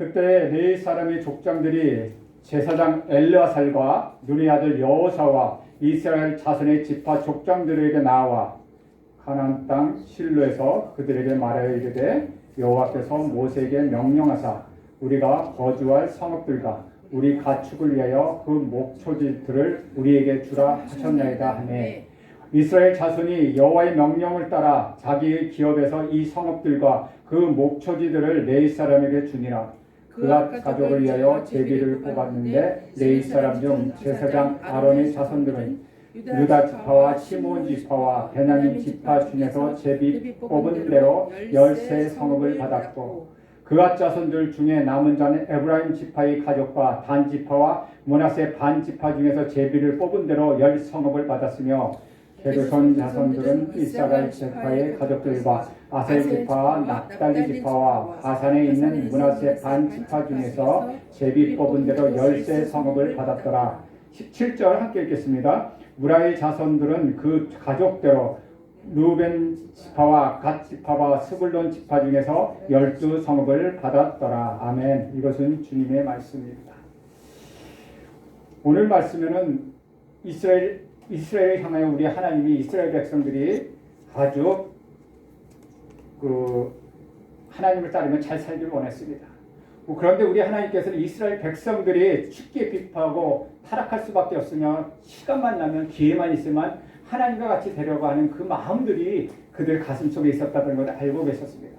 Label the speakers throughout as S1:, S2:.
S1: 그때 네 사람의 족장들이 제사장 엘르아살과 눈의 아들 여호사와 이스라엘 자손의 지파 족장들에게 나와 가나안 땅 실로에서 그들에게 말하여 이르되 여호와께서 모세에게 명령하사 우리가 거주할 성읍들과 우리 가축을 위하여 그 목초지들을 우리에게 주라 하셨나이다 하네. 이스라엘 자손이 여호와의 명령을 따라 자기의 기업에서 이 성읍들과 그 목초지들을 레이 사람에게 주니라 그가 가족을 위하여 제비를 뽑았는데 레이 사람 중 제사장 아론의 자손들은 유다 지파와 시몬 지파와 베냐민 지파 중에서 제비 뽑은 대로 열세 성읍을 받았고 그가 자손들 중에 남은 자는 에브라임 지파의 가족과 단 지파와 문하세 반 지파 중에서 제비를 뽑은 대로 열 성읍을 받았으며 게르손 자손들은 이스라엘 지파의 가족들과 아셀 지파와 납달리 지파와 바산에 있는 문하세 반 지파 중에서 제비 뽑은 대로 열세 성읍을 받았더라. 17절 함께 읽겠습니다. 무라의 자손들은 그 가족대로 루벤 지파와 갓 지파와 스불론 지파 중에서 열두 성읍을 받았더라. 아멘. 이것은 주님의 말씀입니다. 오늘 말씀에는 이스라엘 이스라엘을 향하여 우리 하나님이 이스라엘 백성들이 아주 그 하나님을 따르며 잘 살기를 원했습니다. 뭐 그런데 우리 하나님께서는 이스라엘 백성들이 쉽게 비판하고 타락할 수밖에 없으며 시간만 나면 기회만 있으면 하나님과 같이 되려고 하는 그 마음들이 그들 가슴 속에 있었다는 것을 알고 계셨습니다.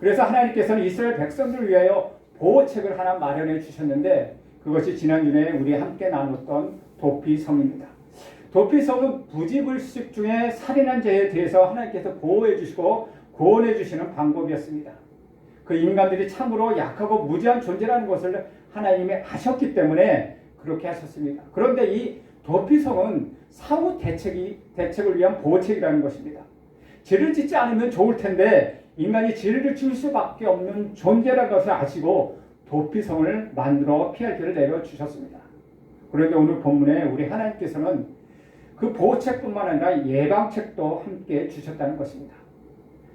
S1: 그래서 하나님께서는 이스라엘 백성들을 위하여 보호책을 하나 마련해 주셨는데 그것이 지난주에 우리 함께 나눴던 도피성입니다. 도피성은 부지불식 중에 살인한 죄에 대해서 하나님께서 보호해 주시고 구원해 주시는 방법이었습니다. 그 인간들이 참으로 약하고 무지한 존재라는 것을 하나님이 아셨기 때문에 그렇게 하셨습니다. 그런데 이 도피성은 사후 대책이 대책을 위한 보호책이라는 것입니다. 죄를 짓지 않으면 좋을 텐데 인간이 죄를 지을 수밖에 없는 존재라는 것을 아시고 도피성을 만들어 피할 길을 내려 주셨습니다. 그런데 오늘 본문에 우리 하나님께서는 그 보호책뿐만 아니라 예방책도 함께 주셨다는 것입니다.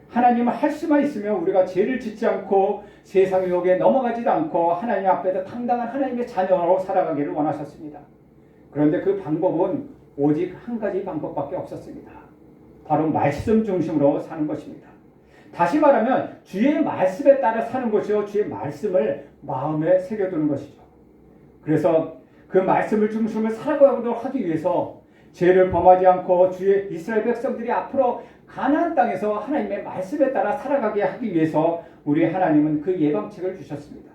S1: 하나님은 할 수만 있으면 우리가 죄를 짓지 않고 세상의 욕에 넘어가지도 않고 하나님 앞에서 당당한 하나님의 자녀로 살아가기를 원하셨습니다. 그런데 그 방법은 오직 한 가지 방법밖에 없었습니다. 바로 말씀 중심으로 사는 것입니다. 다시 말하면 주의 말씀에 따라 사는 것이요 주의 말씀을 마음에 새겨두는 것이죠. 그래서 그 말씀을 중심으로 살아가도록 하기 위해서 죄를 범하지 않고 주의 이스라엘 백성들이 앞으로 가나안 땅에서 하나님의 말씀에 따라 살아가게 하기 위해서 우리 하나님은 그 예방책을 주셨습니다.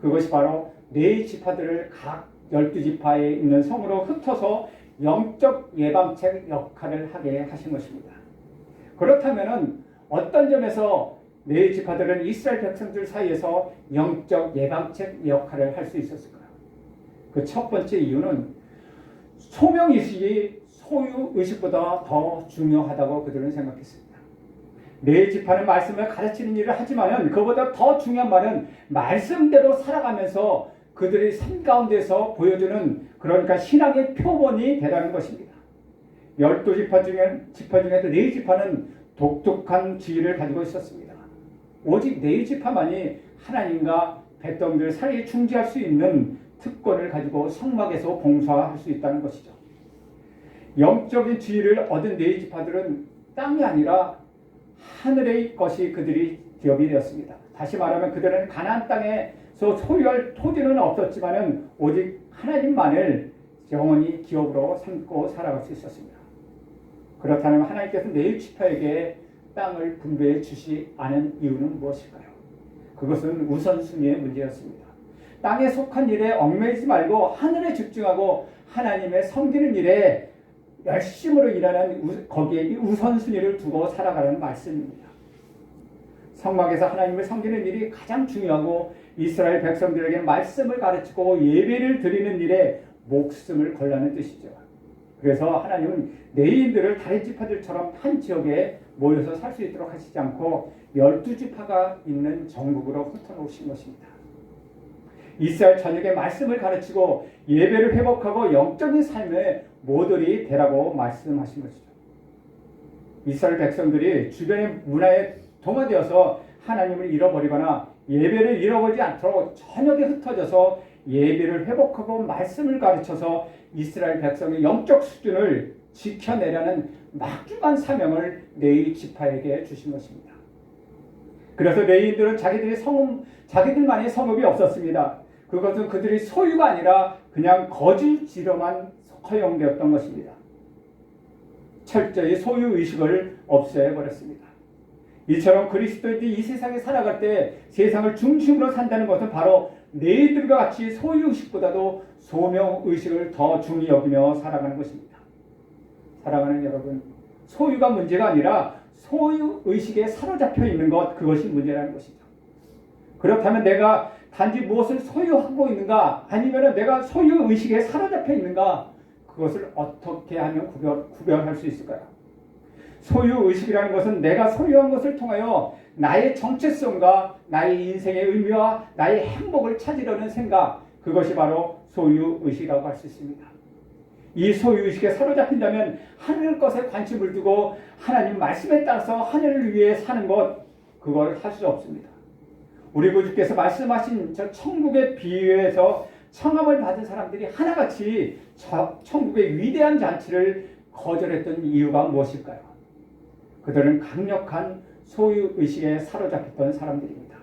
S1: 그것이 바로 네 지파들을 각 열두 지파에 있는 성으로 흩어서 영적 예방책 역할을 하게 하신 것입니다. 그렇다면은 어떤 점에서 네 지파들은 이스라엘 백성들 사이에서 영적 예방책 역할을 할 수 있었을까요? 그 첫 번째 이유는 소명 의식이 소유 의식보다 더 중요하다고 그들은 생각했습니다. 네 지파는 말씀을 가르치는 일을 하지만은 그보다 더 중요한 말은 말씀대로 살아가면서 그들의 삶 가운데서 보여주는 그러니까 신앙의 표본이 되라는 것입니다. 열두 지파 중에 지파 중에도 네 지파는 독특한 지위를 가지고 있었습니다. 오직 네 지파만이 하나님과 백성들 사이에 충지할 수 있는 특권을 가지고 성막에서 봉사할 수 있다는 것이죠. 영적인 지위를 얻은 네 지파들은 땅이 아니라 하늘의 것이 그들이 기업이 되었습니다. 다시 말하면 그들은 가나안 땅에서 소유할 토지는 없었지만은 오직 하나님만을 영원히 기업으로 삼고 살아갈 수 있었습니다. 그렇다면 하나님께서 네 지파에게 땅을 분배해 주시 않은 이유는 무엇일까요? 그것은 우선순위의 문제였습니다. 땅에 속한 일에 얽매이지 말고 하늘에 집중하고 하나님의 섬기는 일에 열심으로 일하는 거기에 우선순위를 두고 살아가는 말씀입니다. 성막에서 하나님을 섬기는 일이 가장 중요하고 이스라엘 백성들에게 말씀을 가르치고 예배를 드리는 일에 목숨을 걸라는 뜻이죠. 그래서 하나님은 내인들을 다른 지파들처럼 한 지역에 모여서 살 수 있도록 하시지 않고 열두 지파가 있는 전국으로 흩어놓으신 것입니다. 이스라엘 전역에 말씀을 가르치고 예배를 회복하고 영적인 삶의 모델이 되라고 말씀하신 것이죠. 이스라엘 백성들이 주변의 문화에 동화되어서 하나님을 잃어버리거나 예배를 잃어버리지 않도록 저녁에 흩어져서 예배를 회복하고 말씀을 가르쳐서 이스라엘 백성의 영적 수준을 지켜내려는 막중한 사명을 레위 지파에게 주신 것입니다. 그래서 레위인들은 자기들이 성읍, 자기들만의 성읍이 없었습니다. 그것은 그들의 소유가 아니라 그냥 거주지로만 허용되었던 것입니다. 철저히 소유 의식을 없애 버렸습니다. 이처럼 그리스도인들이 이 세상에 살아갈 때 세상을 중심으로 산다는 것은 바로 내들과 같이 소유 의식보다도 소명 의식을 더 중히 여기며 살아가는 것입니다. 사랑하는 여러분, 소유가 문제가 아니라 소유 의식에 사로잡혀 있는 것 그것이 문제라는 것이죠. 그렇다면 내가 단지 무엇을 소유하고 있는가 아니면 내가 소유 의식에 사로잡혀 있는가 그것을 어떻게 하면 구별, 구별할 수 있을까요? 소유 의식이라는 것은 내가 소유한 것을 통하여 나의 정체성과 나의 인생의 의미와 나의 행복을 찾으려는 생각 그것이 바로 소유 의식이라고 할 수 있습니다. 이 소유 의식에 사로잡힌다면 하늘 것에 관심을 두고 하나님 말씀에 따라서 하늘을 위해 사는 것 그걸 할 수 없습니다. 우리 구주께서 말씀하신 저 천국의 비유에서 청함을 받은 사람들이 하나같이 저 천국의 위대한 잔치를 거절했던 이유가 무엇일까요? 그들은 강력한 소유 의식에 사로잡혔던 사람들입니다.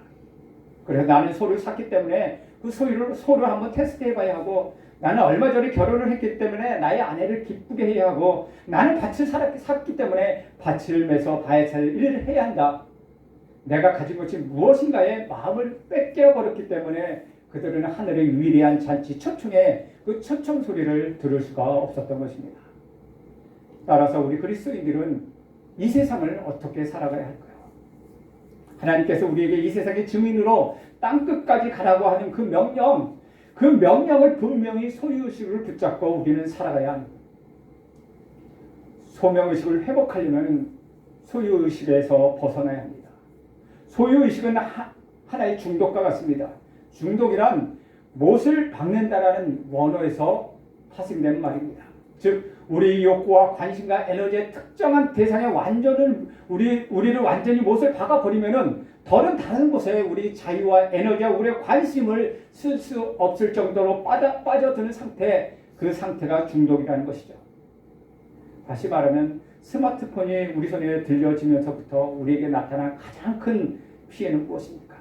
S1: 그래서 나는 소를 샀기 때문에 그 소유를 소를 한번 테스트해 봐야 하고 나는 얼마 전에 결혼을 했기 때문에 나의 아내를 기쁘게 해야 하고 나는 밭을 샀기 때문에 밭을 매서 할 일을 해야 한다. 내가 가지고 있는 무엇인가에 마음을 뺏겨 버렸기 때문에 그들은 하늘의 위대한 잔치 초청에 그 초청 소리를 들을 수가 없었던 것입니다. 따라서 우리 그리스도인들은 이 세상을 어떻게 살아가야 할까요? 하나님께서 우리에게 이 세상의 증인으로 땅 끝까지 가라고 하는 그 명령, 그 명령을 분명히 소유의식을 붙잡고 우리는 살아가야 합니다. 소명의식을 회복하려면 소유의식에서 벗어나야 합니다. 소유의식은 하, 하나의 중독과 같습니다. 중독이란 못을 박는다라는 원어에서 파생된 말입니다. 즉 우리 욕구와 관심과 에너지의 특정한 대상에 완전을 우리 우리를 완전히 못을 박아 버리면은 더는 다른 곳에 우리 자유와 에너지와 우리의 관심을 쓸 수 없을 정도로 빠져 빠져드는 상태 그 상태가 중독이라는 것이죠. 다시 말하면 스마트폰이 우리 손에 들려지면서부터 우리에게 나타난 가장 큰 피해는 무엇입니까?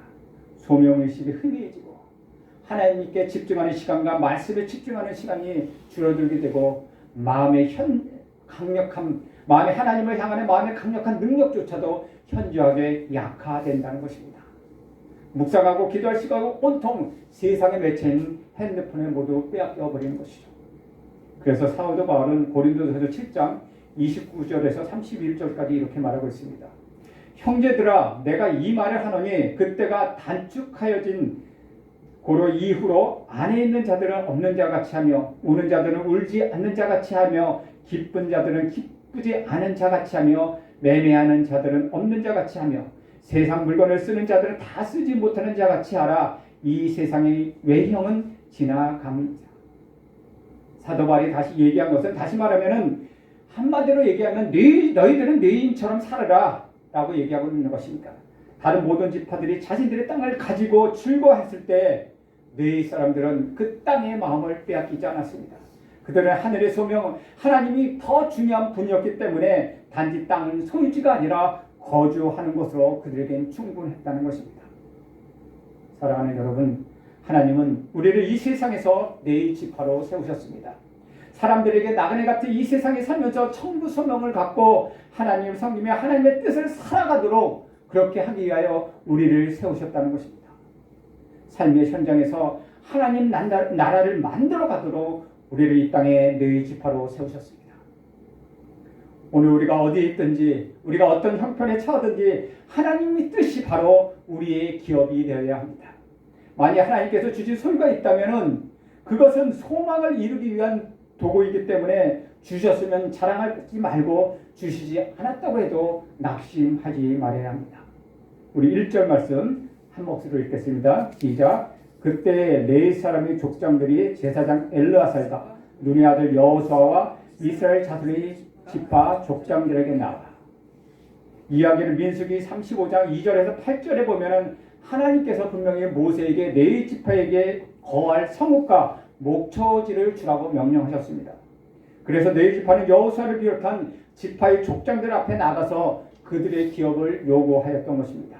S1: 소명의식이 희미해지고 하나님께 집중하는 시간과 말씀에 집중하는 시간이 줄어들게 되고 마음의 현 강력한 마음의 하나님을 향하는 마음의 강력한 능력조차도 현저하게 약화된다는 것입니다. 묵상하고 기도할 시간을 온통 세상의 매체인 핸드폰에 모두 빼앗겨 버리는 것이죠. 그래서 사도 바울은 고린도서서 7장 29절에서 31절까지 이렇게 말하고 있습니다. 형제들아 내가 이 말을 하노니 그때가 단축하여진 고로 이후로 안에 있는 자들은 없는 자 같이 하며 우는 자들은 울지 않는 자 같이 하며 기쁜 자들은 기쁘지 않은 자 같이 하며 매매하는 자들은 없는 자 같이 하며 세상 물건을 쓰는 자들은 다 쓰지 못하는 자 같이 하라 이 세상의 외형은 지나갑니다. 사도 바울이 다시 얘기한 것은 다시 말하면은 한마디로 얘기하면 너희, 너희들은 너희인처럼 살아라 라고 얘기하고 있는 것입니다. 다른 모든 지파들이 자신들의 땅을 가지고 즐거워했을 때 너희 사람들은 그 땅의 마음을 빼앗기지 않았습니다. 그들은 하늘의 소명, 하나님이 더 중요한 분이었기 때문에 단지 땅은 소유지가 아니라 거주하는 곳으로 그들에겐 충분했다는 것입니다. 사랑하는 여러분, 하나님은 우리를 이 세상에서 네 지파로 세우셨습니다. 사람들에게 나그네 같은 이 세상에 살면서 천부 소명을 갖고 하나님 섬기며 하나님의 뜻을 살아가도록 그렇게 하기 위하여 우리를 세우셨다는 것입니다. 삶의 현장에서 하나님 나라를 만들어 가도록 우리를 이 땅에 네 지파로 세우셨습니다. 오늘 우리가 어디에 있든지 우리가 어떤 형편에 처하든지 하나님의 뜻이 바로 우리의 기업이 되어야 합니다. 만약 하나님께서 주신 소유가 있다면은 그것은 소망을 이루기 위한 도구이기 때문에 주셨으면 자랑하지 말고 주시지 않았다고 해도 낙심하지 말아야 합니다. 우리 1절 말씀 한 목소리로 읽겠습니다. 시작. 그때 네 사람의 족장들이 제사장 엘르아살과 눈의 아들 여호수아와 이스라엘 자손의 지파 족장들에게 나와 이야기를 민수기 35장 2절에서 8절에 보면은 하나님께서 분명히 모세에게 네 지파에게 거할 성읍과 목초지를 주라고 명령하셨습니다. 그래서 네 지파는 여호수아를 비롯한 지파의 족장들 앞에 나가서 그들의 기업을 요구하였던 것입니다.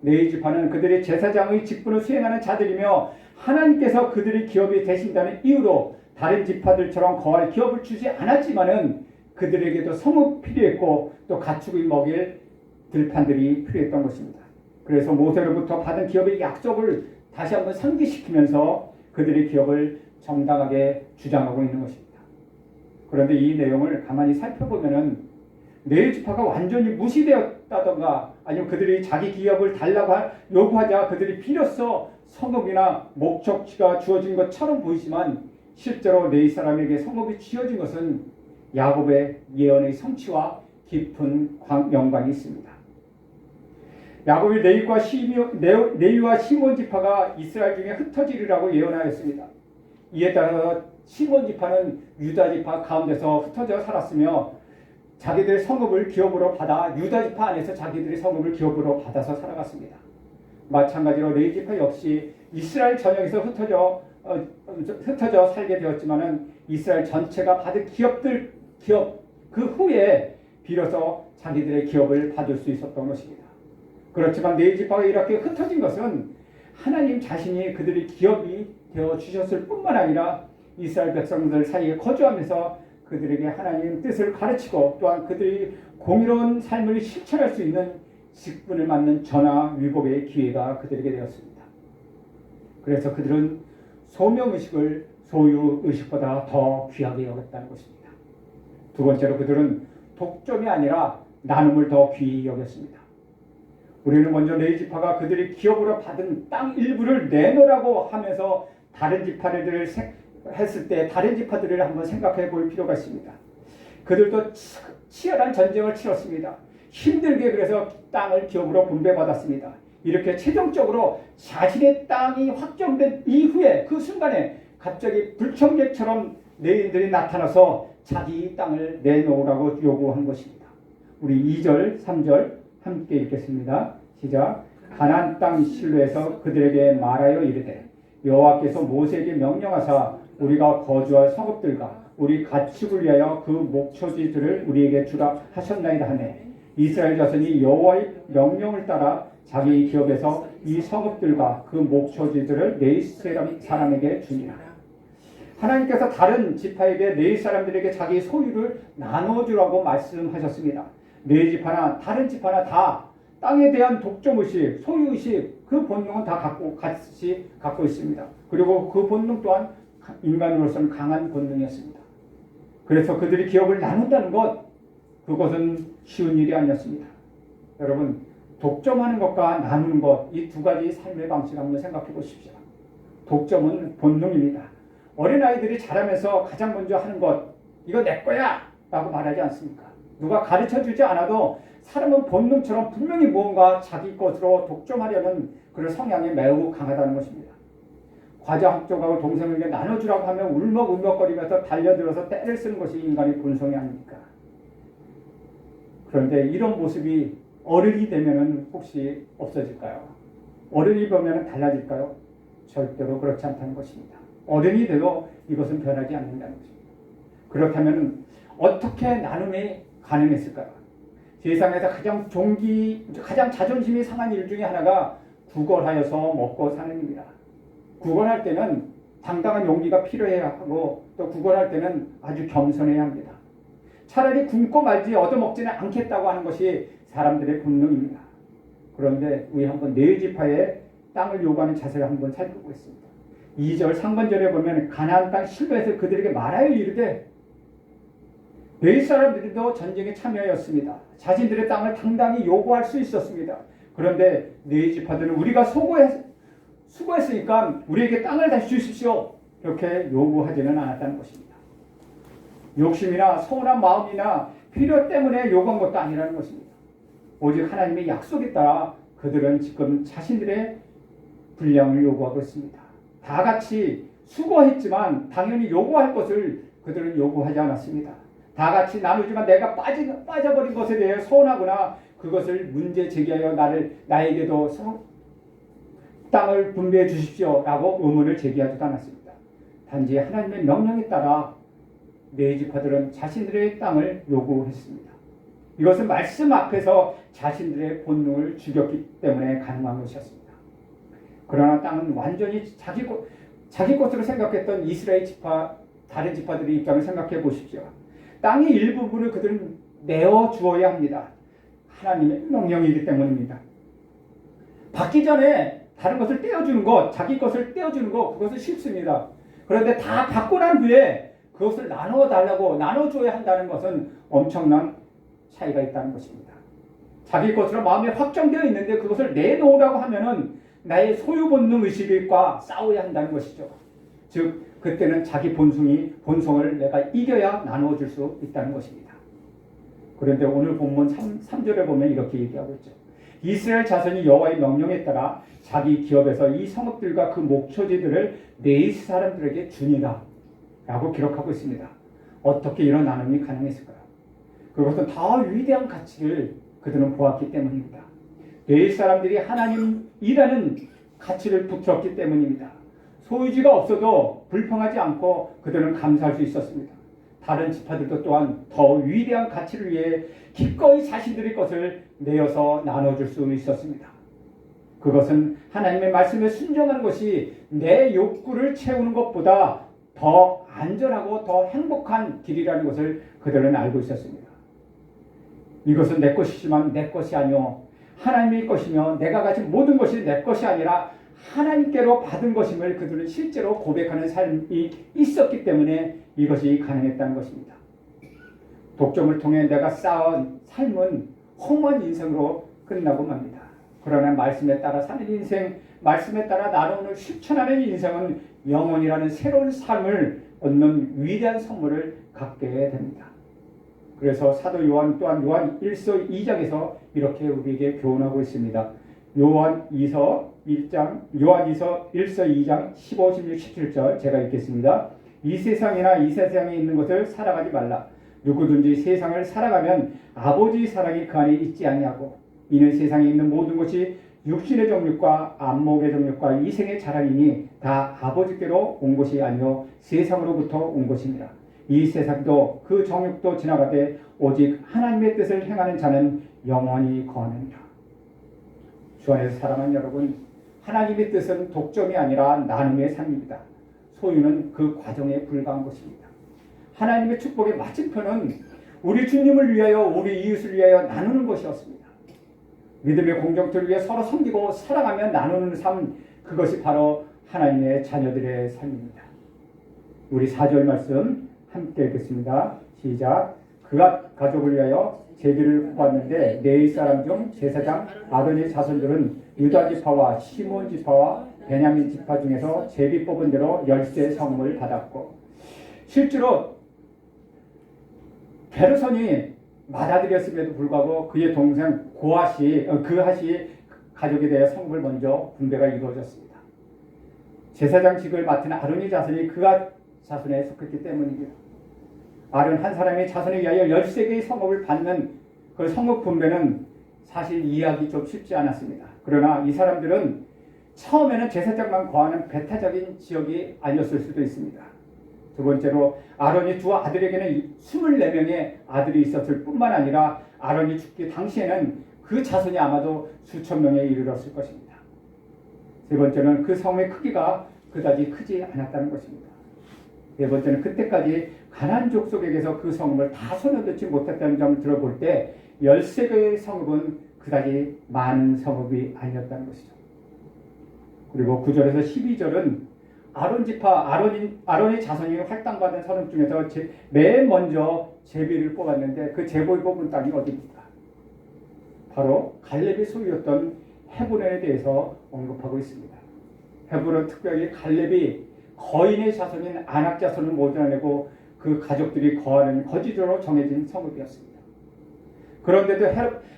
S1: 네 지파는 그들의 제사장의 직분을 수행하는 자들이며 하나님께서 그들의 기업이 되신다는 이유로 다른 지파들처럼 거할 기업을 주지 않았지만은 그들에게도 성읍 필요했고 또 가축을 먹일 들판들이 필요했던 것입니다. 그래서 모세로부터 받은 기업의 약속을 다시 한번 상기시키면서 그들의 기업을 정당하게 주장하고 있는 것입니다. 그런데 이 내용을 가만히 살펴보면은 네 지파가 완전히 무시되었다던가 아니면 그들이 자기 기업을 달라고 하- 요구하자 그들이 비로소 성읍이나 목적지가 주어진 것처럼 보이지만 실제로 네 사람에게 성읍이 지어진 것은 야곱의 예언의 성취와 깊은 광- 영광이 있습니다. 야곱이 레위와 시몬 지파가 이스라엘 중에 흩어지리라고 예언하였습니다. 이에 따라 시몬 지파는 유다 지파 가운데서 흩어져 살았으며 자기들의 성읍을 기업으로 받아 유다 지파 안에서 자기들의 성읍을 기업으로 받아서 살아갔습니다. 마찬가지로 레위 지파 역시 이스라엘 전역에서 흩어져 어, 흩어져 살게 되었지만은 이스라엘 전체가 받은 기업들 기업 그 후에 비로소 자기들의 기업을 받을 수 있었던 것입니다. 그렇지만 네 지파가 이렇게 흩어진 것은 하나님 자신이 그들의 기업이 되어 주셨을 뿐만 아니라 이스라엘 백성들 사이에 거주하면서 그들에게 하나님 뜻을 가르치고 또한 그들이 공의로운 삶을 실천할 수 있는 직분을 맡는 전화 위복의 기회가 그들에게 되었습니다. 그래서 그들은 소명 의식을 소유 의식보다 더 귀하게 여겼다는 것입니다. 두 번째로 그들은 독점이 아니라 나눔을 더 귀히 여겼습니다. 우리는 먼저 네 지파가 그들이 기업으로 받은 땅 일부를 내놓으라고 하면서 다른 지파들을 생- 했을 때 다른 지파들을 한번 생각해 볼 필요가 있습니다. 그들도 치- 치열한 전쟁을 치렀습니다. 힘들게 그래서 땅을 기업으로 분배받았습니다. 이렇게 최종적으로 자신의 땅이 확정된 이후에 그 순간에 갑자기 불청객처럼 내인들이 나타나서 자기 땅을 내놓으라고 요구한 것입니다. 우리 2절, 3절 함께 읽겠습니다. 시작. 가나안 땅 실로에서 그들에게 말하여 이르되 여호와께서 모세에게 명령하사 우리가 거주할 성읍들과 우리 가축을 위하여 그 목초지들을 우리에게 주라 하셨나이다 하네. 이스라엘 자손이 여호와의 명령을 따라 자기 기업에서 이 성읍들과 그 목초지들을 네 사람- 사람에게 주니라. 하나님께서 다른 지파에게 네 사람들에게 자기 소유를 나눠주라고 말씀하셨습니다. 네 지파나 다른 지파나 다 땅에 대한 독점 의식, 소유 의식 그 본능은 다 갖고 같이 갖고 있습니다. 그리고 그 본능 또한 인간으로서는 강한 본능이었습니다. 그래서 그들이 기업을 나눈다는 것 그것은 쉬운 일이 아니었습니다. 여러분 독점하는 것과 나누는 것 이 두 가지 삶의 방식 한번 생각해 보십시오. 독점은 본능입니다. 어린 아이들이 자라면서 가장 먼저 하는 것 이거 내 거야 라고 말하지 않습니까? 누가 가르쳐 주지 않아도 사람은 본능처럼 분명히 무언가 자기 것으로 독점하려는 그런 성향이 매우 강하다는 것입니다. 과자 한 조각을 동생에게 나눠주라고 하면 울먹울먹거리면서 달려들어서 때를 쓰는 것이 인간의 본성이 아닙니까? 그런데 이런 모습이 어른이 되면은 혹시 없어질까요? 어른이 보면 달라질까요? 절대로 그렇지 않다는 것입니다. 어른이 돼도 이것은 변하지 않는다는 것입니다. 그렇다면 어떻게 나눔이 가능했을까요? 세상에서 가장 종기, 가장 자존심이 상한 일 중에 하나가 구걸하여서 먹고 사는 일입니다. 구걸할 때는 당당한 용기가 필요해야 하고 또 구걸할 때는 아주 겸손해야 합니다. 차라리 굶고 말지 얻어먹지는 않겠다고 하는 것이 사람들의 본능입니다. 그런데 우리 한번 네 지파의 땅을 요구하는 자세를 한번 살펴보겠습니다. 2절 상반절에 보면 가나안 땅 실로에서 그들에게 말하여 이르되 네 사람들도 전쟁에 참여하였습니다. 자신들의 땅을 당당히 요구할 수 있었습니다. 그런데 네 지파들은 우리가 소고했, 수고했으니까 우리에게 땅을 다시 주십시오. 이렇게 요구하지는 않았다는 것입니다. 욕심이나 서운한 마음이나 필요 때문에 요구한 것도 아니라는 것입니다. 오직 하나님의 약속에 따라 그들은 지금 자신들의 분량을 요구하고 있습니다. 다 같이 수고했지만 당연히 요구할 것을 그들은 요구하지 않았습니다. 다 같이 나누지만 내가 빠지, 빠져버린 것에 대해 서운하거나 그것을 문제 제기하여 나를 나에게도 성, 땅을 분배해 주십시오라고 의문을 제기하지도 않았습니다. 단지 하나님의 명령에 따라 네 지파들은 자신들의 땅을 요구했습니다. 이것은 말씀 앞에서 자신들의 본능을 죽였기 때문에 가능한 것이었습니다. 그러나 땅은 완전히 자기 것, 자기 것으로 생각했던 이스라엘 지파 다른 지파들의 입장을 생각해 보십시오. 땅의 일부분을 그들은 내어 주어야 합니다. 하나님의 명령이기 때문입니다. 받기 전에 다른 것을 떼어주는 것, 자기 것을 떼어주는 것, 그것은 쉽습니다. 그런데 다 받고 난 후에 그것을 나누어 달라고 나눠줘야 한다는 것은 엄청난 차이가 있다는 것입니다. 자기 것으로 마음에 확정되어 있는데 그것을 내놓으라고 하면은 나의 소유 본능 의식과 싸워야 한다는 것이죠. 즉 그때는 자기 본성이 본성을 내가 이겨야 나누어 줄 수 있다는 것입니다. 그런데 오늘 본문 3, 3절에 보면 이렇게 얘기하고 있죠. 이스라엘 자손이 여호와의 명령에 따라 자기 기업에서 이 성읍들과 그 목초지들을 네이스 사람들에게 주니라 라고 기록하고 있습니다. 어떻게 이런 나눔이 가능했을까요? 그것은 더 위대한 가치를 그들은 보았기 때문입니다. 네이스 사람들이 하나님이라는 가치를 붙였기 때문입니다. 소유지가 없어도 불평하지 않고 그들은 감사할 수 있었습니다. 다른 지파들도 또한 더 위대한 가치를 위해 기꺼이 자신들의 것을 내어서 나눠줄 수 있었습니다. 그것은 하나님의 말씀에 순종하는 것이 내 욕구를 채우는 것보다 더 안전하고 더 행복한 길이라는 것을 그들은 알고 있었습니다. 이것은 내 것이지만 내 것이 아니요 하나님의 것이며 내가 가진 모든 것이 내 것이 아니라 하나님께로 받은 것임을 그들은 실제로 고백하는 삶이 있었기 때문에 이것이 가능했다는 것입니다. 독점을 통해 내가 쌓은 삶은 험한 인생으로 끝나고 맙니다. 그러나 말씀에 따라 사는 인생, 말씀에 따라 나누는 실천하는 인생은 영원이라는 새로운 삶을 얻는 위대한 선물을 갖게 됩니다. 그래서 사도 요한 또한 요한 1서 2장에서 이렇게 우리에게 교훈하고 있습니다. 요한 2서 1장, 요한 2서 1서 2장 15, 16, 17절 제가 읽겠습니다. 이 세상이나 이 세상에 있는 것을 살아가지 말라. 누구든지 세상을 살아가면 아버지 사랑이 그 안에 있지 아니하고 이는 세상에 있는 모든 것이 육신의 정욕과 안목의 정욕과 이생의 자랑이니 다 아버지께로 온 것이 아니요 세상으로부터 온 것입니다. 이 세상도 그 정욕도 지나가되 오직 하나님의 뜻을 행하는 자는 영원히 거하느니라. 주 안에서 사랑하는 여러분, 하나님의 뜻은 독점이 아니라 나눔의 삶입니다. 소유는 그 과정에 불과한 것입니다. 하나님의 축복의 맞은편은 우리 주님을 위하여 우리 이웃을 위하여 나누는 것이었습니다. 믿음의 공동체를 위해 서로 섬기고 사랑하며 나누는 삶 그것이 바로 하나님의 자녀들의 삶입니다. 우리 4절 말씀 함께 읽겠습니다. 시작. 그가 가족을 위하여 제비를 뽑았는데 네이 사람 중 제사장 아론의 자손들은 유다 지파와 시몬 지파와 베냐민 지파 중에서 제비 뽑은 대로 열세 성을 받았고 실제로 베르선이 맏아들이었음에도 불구하고 그의 동생 고아시 어, 그하시 가족에 대해 성을 먼저 분배가 이루어졌습니다. 제사장직을 맡은 아론의 자손이 그가 자손에 속했기 때문입니다. 아론 한 사람이 자손에 의하여 13개의 성읍을 받는 그 성읍 분배는 사실 이해하기 좀 쉽지 않았습니다. 그러나 이 사람들은 처음에는 제사장만 거하는 배타적인 지역이 아니었을 수도 있습니다. 두 번째로 아론이 두 아들에게는 24명의 아들이 있었을 뿐만 아니라 아론이 죽기 당시에는 그 자손이 아마도 수천 명에 이르렀을 것입니다. 세 번째는 그 성의 크기가 그다지 크지 않았다는 것입니다. 네 번째는 그때까지 가난 족속에게서 그 성읍을 다 넣지 못했다는 점을 들어볼 때 13개의 성읍은 그다지 많은 성읍이 아니었다는 것이죠. 그리고 9절에서 12절은 아론 지파 아론이 아론의 자손이 할당받은 선업 중에서 제, 맨 먼저 제비를 뽑았는데 그 제비 뽑은 땅이 어디입니까? 바로 갈렙의 소유였던 헤브론에 대해서 언급하고 있습니다. 헤브론 특별히 갈렙이 거인의 자손인 아낙 자손을 모자내고 그 가족들이 거하는 거지로 정해진 성읍이었습니다. 그런데도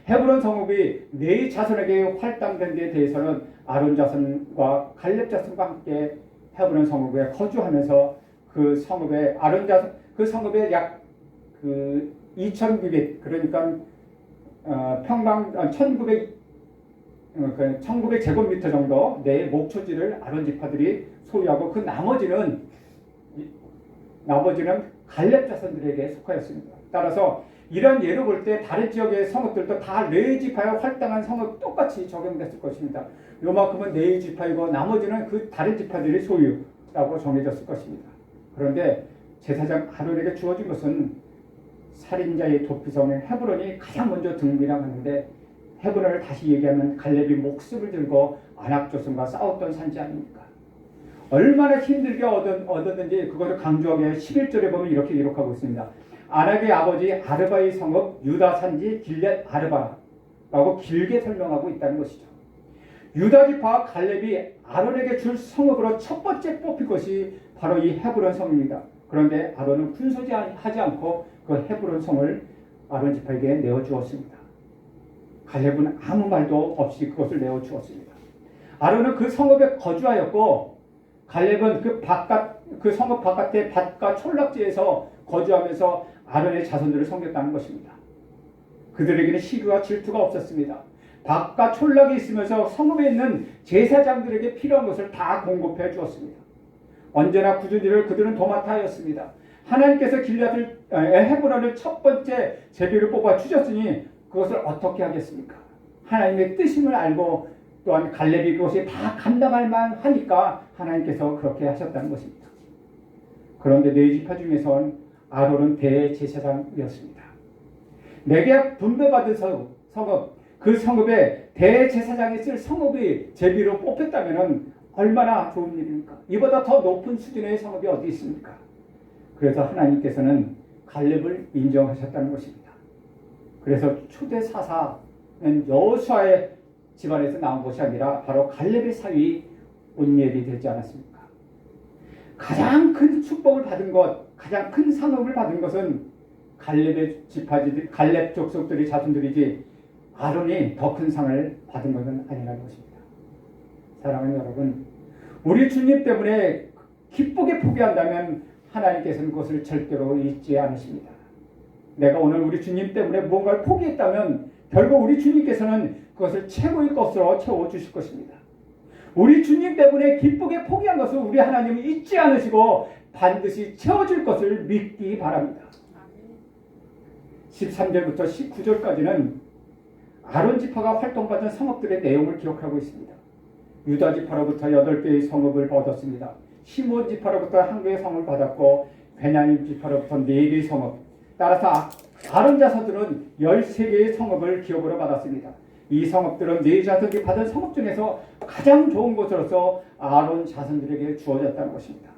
S1: 헤브론 성읍이 네 자손에게 활당된 데에 대해서는 아론 자손과 갈렙 자손과 함께 헤브론 성읍에 거주하면서 그 성읍에 아론 자손 그 성읍에 약그 2,900 그러니까 어, 평방 1,900 어, 그 1900제곱미터 정도 내 목초지를 아론 지파들이 소유하고 그 나머지는 이- 나머지는 갈렙 자손들에게 속하였습니다. 따라서 이런 예로 볼 때 다른 지역의 성읍들도 다 레위 지파에 활당한 성읍 똑같이 적용됐을 것입니다. 요만큼은 레위 지파이고 나머지는 그 다른 지파들이 소유라고 정해졌을 것입니다. 그런데 제사장 아론에게 주어진 것은 살인자의 도피성인 헤브론이 가장 먼저 등비랑하는데 헤브론을 다시 얘기하면 갈렙이 목숨을 들고 안악조선과 싸웠던 산지 아닙니까? 얼마나 힘들게 얻은, 얻었는지 그것을 강조하게 11절에 보면 이렇게 기록하고 있습니다. 아낙의 아버지 아르바의 성읍 유다 산지 길렛 아르바라고 길게 설명하고 있다는 것이죠. 유다 지파 갈렙이 아론에게 줄 성읍으로 첫 번째 뽑힌 것이 바로 이 헤브론 성입니다. 그런데 아론은 군소지하지 않고 그 헤브론 성을 아론 지파에게 내어 주었습니다. 갈렙은 아무 말도 없이 그것을 내어 주었습니다. 아론은 그 성읍에 거주하였고 갈렙은 그 바깥 그 성읍 바깥의 밭과 촌락지에서 거주하면서 아론의 자손들을 섬겼다는 것입니다. 그들에게는 시기와 질투가 없었습니다. 밭과 촌락이 있으면서 성읍에 있는 제사장들에게 필요한 것을 다 공급해 주었습니다. 언제나 굳은 일을 그들은 도맡아 하였습니다. 하나님께서 길앗을 헤브론을 첫 번째 제비를 뽑아 주셨으니 그것을 어떻게 하겠습니까? 하나님의 뜻임을 알고 또한 갈렙이 그것이 다 감당할 만하니까 하나님께서 그렇게 하셨다는 것입니다. 그런데 네 지파 중에선 아론은 대제사장이었습니다. 내게 분배받은 성- 성읍, 그 성읍에 대제사장이 쓸 성읍이 제비로 뽑혔다면 얼마나 좋은 일입니까? 이보다 더 높은 수준의 성읍이 어디 있습니까? 그래서 하나님께서는 갈렙을 인정하셨다는 것입니다. 그래서 초대 사사는 여호수아의 집안에서 나온 것이 아니라 바로 갈렙의 사위 온니엘이 되지 않았습니까? 가장 큰 축복을 받은 것, 가장 큰 상업을 받은 것은 갈렙의 지파지들, 갈렙 족속들이 자손들이지 아론이 더 큰 상을 받은 것은 아니라는 것입니다. 사랑하는 여러분, 우리 주님 때문에 기쁘게 포기한다면 하나님께서는 그것을 절대로 잊지 않으십니다. 내가 오늘 우리 주님 때문에 무언가를 포기했다면 결국 우리 주님께서는 그것을 최고의 것으로 채워 주실 것입니다. 우리 주님 때문에 기쁘게 포기한 것을 우리 하나님은 잊지 않으시고 반드시 채워줄 것을 믿기 바랍니다. 13절부터 19절까지는 아론 지파가 활동받은 성읍들의 내용을 기록하고 있습니다. 유다 지파로부터 8개의 성읍을 얻었습니다. 시몬 지파로부터 한 개의 성을 받았고 베냐민 지파로부터 4개의 성읍. 따라서 아론 자손들은 13개의 성읍을 기업으로 받았습니다. 이 성읍들은 네 자손이 받은 성읍 중에서 가장 좋은 것으로서 아론 자손들에게 주어졌다는 것입니다.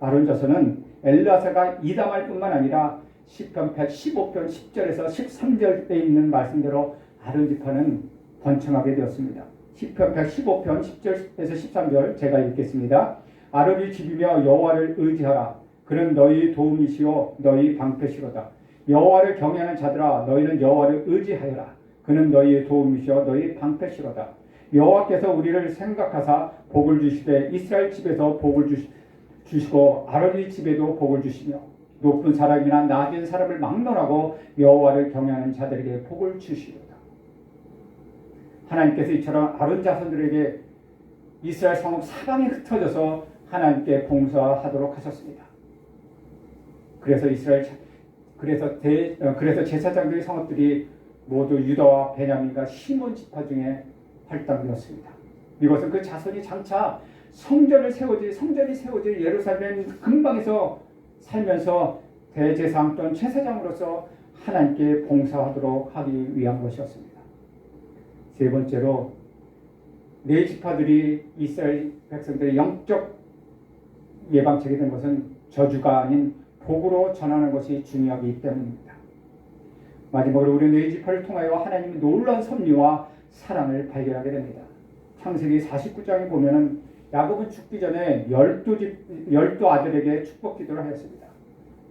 S1: 아론 자손은 엘라사가 이담할 뿐만 아니라 시편 115편 10절에서 13절에 있는 말씀대로 아론 지파는 번창하게 되었습니다. 시편 115편 10절에서 13절 제가 읽겠습니다. 아론이 집이며 여호와를 의지하라. 그는 너희 도움이시요 너희 방패시로다. 여호와를 경외하는 자들아 너희는 여호와를 의지하여라. 그는 너희의 도움이시요 너희 방패시로다. 여호와께서 우리를 생각하사 복을 주시되 이스라엘 집에서 복을 주시, 주시고 아론의 집에도 복을 주시며 높은 사람이나 낮은 사람을 막론하고 여호와를 경외하는 자들에게 복을 주시리로다. 하나님께서 이처럼 아론 자손들에게 이스라엘 성읍 사방에 흩어져서 하나님께 봉사하도록 하셨습니다. 그래서 이스라엘 자- 그래서 대 어, 그래서 제사장들의 성읍들이 모두 유다와 베냐민과 시몬 지파 중에 활당되었습니다. 이것은 그 자손이 장차 성전을 세워질 성전이 세워질 예루살렘 근방에서 살면서 대제사장 또는 제사장으로서 하나님께 봉사하도록 하기 위한 것이었습니다. 세 번째로 네 지파들이 이스라엘 백성들의 영적 예방책이 된 것은 저주가 아닌 복으로 전하는 것이 중요하기 때문입니다. 마지막으로 우리 네 지파를 통하여 하나님의 놀라운 섭리와 사랑을 발견하게 됩니다. 창세기 49장에 보면은 야곱은 죽기 전에 열두 집 열두 아들에게 축복 기도를 하였습니다.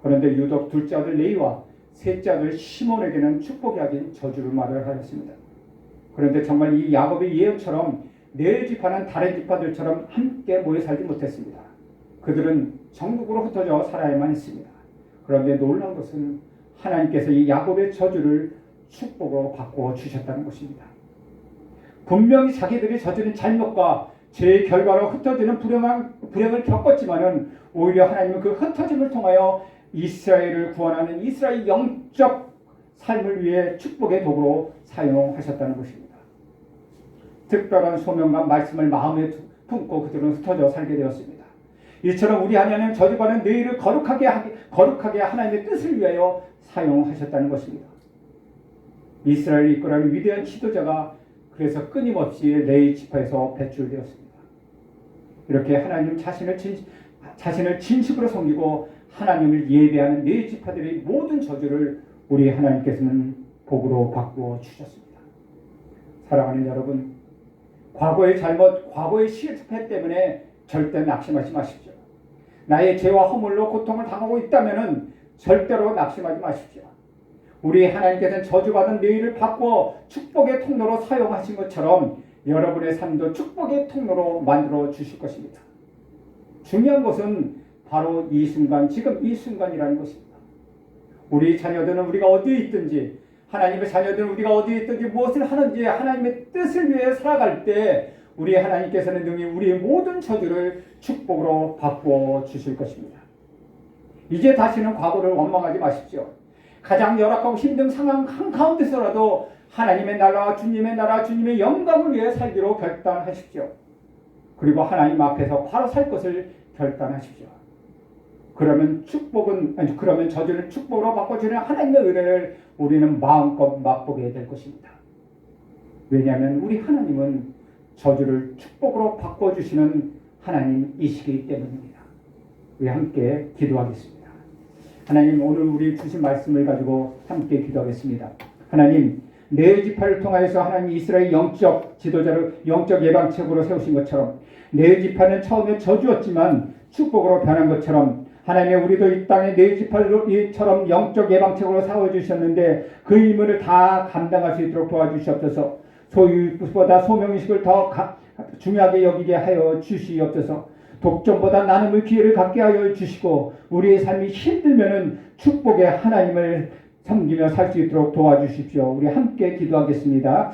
S1: 그런데 유독 둘째 아들 레이와 셋째 아들 시몬에게는 축복이 아닌 저주를 말을 하였습니다. 그런데 정말 이 야곱의 예언처럼 네 지파는 다른 지파들처럼 함께 모여 살지 못했습니다. 그들은 전국으로 흩어져 살아야만 했습니다. 그런데 놀라운 것은 하나님께서 이 야곱의 저주를 축복으로 바꾸어 주셨다는 것입니다. 분명히 자기들이 저지른 잘못과 죄의 결과로 흩어지는 불행한, 불행을 겪었지만은 오히려 하나님은 그 흩어짐을 통하여 이스라엘을 구원하는 이스라엘 영적 삶을 위해 축복의 도구로 사용하셨다는 것입니다. 특별한 소명과 말씀을 마음에 품고 그들은 흩어져 살게 되었습니다. 이처럼 우리 하나님은 저주받은 너희를 거룩하게 하게, 거룩하게 하나님의 뜻을 위하여 사용하셨다는 것입니다. 이스라엘을 이끌어가는 위대한 지도자가 그래서 끊임없이 레이 지파에서 배출되었습니다. 이렇게 하나님 자신을 진, 자신을 진심으로 섬기고 하나님을 예배하는 네 지파들의 모든 저주를 우리 하나님께서는 복으로 바꾸어 주셨습니다. 사랑하는 여러분, 과거의 잘못, 과거의 실패 때문에 절대 낙심하지 마십시오. 나의 죄와 허물로 고통을 당하고 있다면 절대로 낙심하지 마십시오. 우리 하나님께서는 저주받은 너희를 바꾸어 축복의 통로로 사용하신 것처럼 여러분의 삶도 축복의 통로로 만들어 주실 것입니다. 중요한 것은 바로 이 순간, 지금 이 순간이라는 것입니다. 우리 자녀들은 우리가 어디에 있든지, 하나님의 자녀들은 우리가 어디에 있든지 무엇을 하는지 하나님의 뜻을 위해 살아갈 때 우리 하나님께서는 능히 우리의 모든 저주를 축복으로 바꾸어 주실 것입니다. 이제 다시는 과거를 원망하지 마십시오. 가장 열악하고 힘든 상황 한가운데서라도 하나님의 나라와 주님의 나라, 주님의 영광을 위해 살기로 결단하십시오. 그리고 하나님 앞에서 바로 살 것을 결단하십시오. 그러면 축복은 아니 그러면 저주를 축복으로 바꿔주는 하나님의 은혜를 우리는 마음껏 맛보게 될 것입니다. 왜냐하면 우리 하나님은 저주를 축복으로 바꿔주시는 하나님이시기 때문입니다. 우리 함께 기도하겠습니다. 하나님 오늘 우리 주신 말씀을 가지고 함께 기도하겠습니다. 하나님 네 지파를 통하여서 하나님 이스라엘 영적 지도자를 영적 예방책으로 세우신 것처럼 네 지파는 처음에 저주였지만 축복으로 변한 것처럼 하나님 우리도 이 땅에 네 지파처럼 영적 예방책으로 세워주셨는데 그 임무를 다 감당할 수 있도록 도와주시옵소서 소유보다 소명의식을 더 가, 중요하게 여기게 하여 주시옵소서 독점보다 나눔의 기회를 갖게 하여 주시고 우리의 삶이 힘들면은 축복의 하나님을 섬기며 살 수 있도록 도와주십시오. 우리 함께 기도하겠습니다.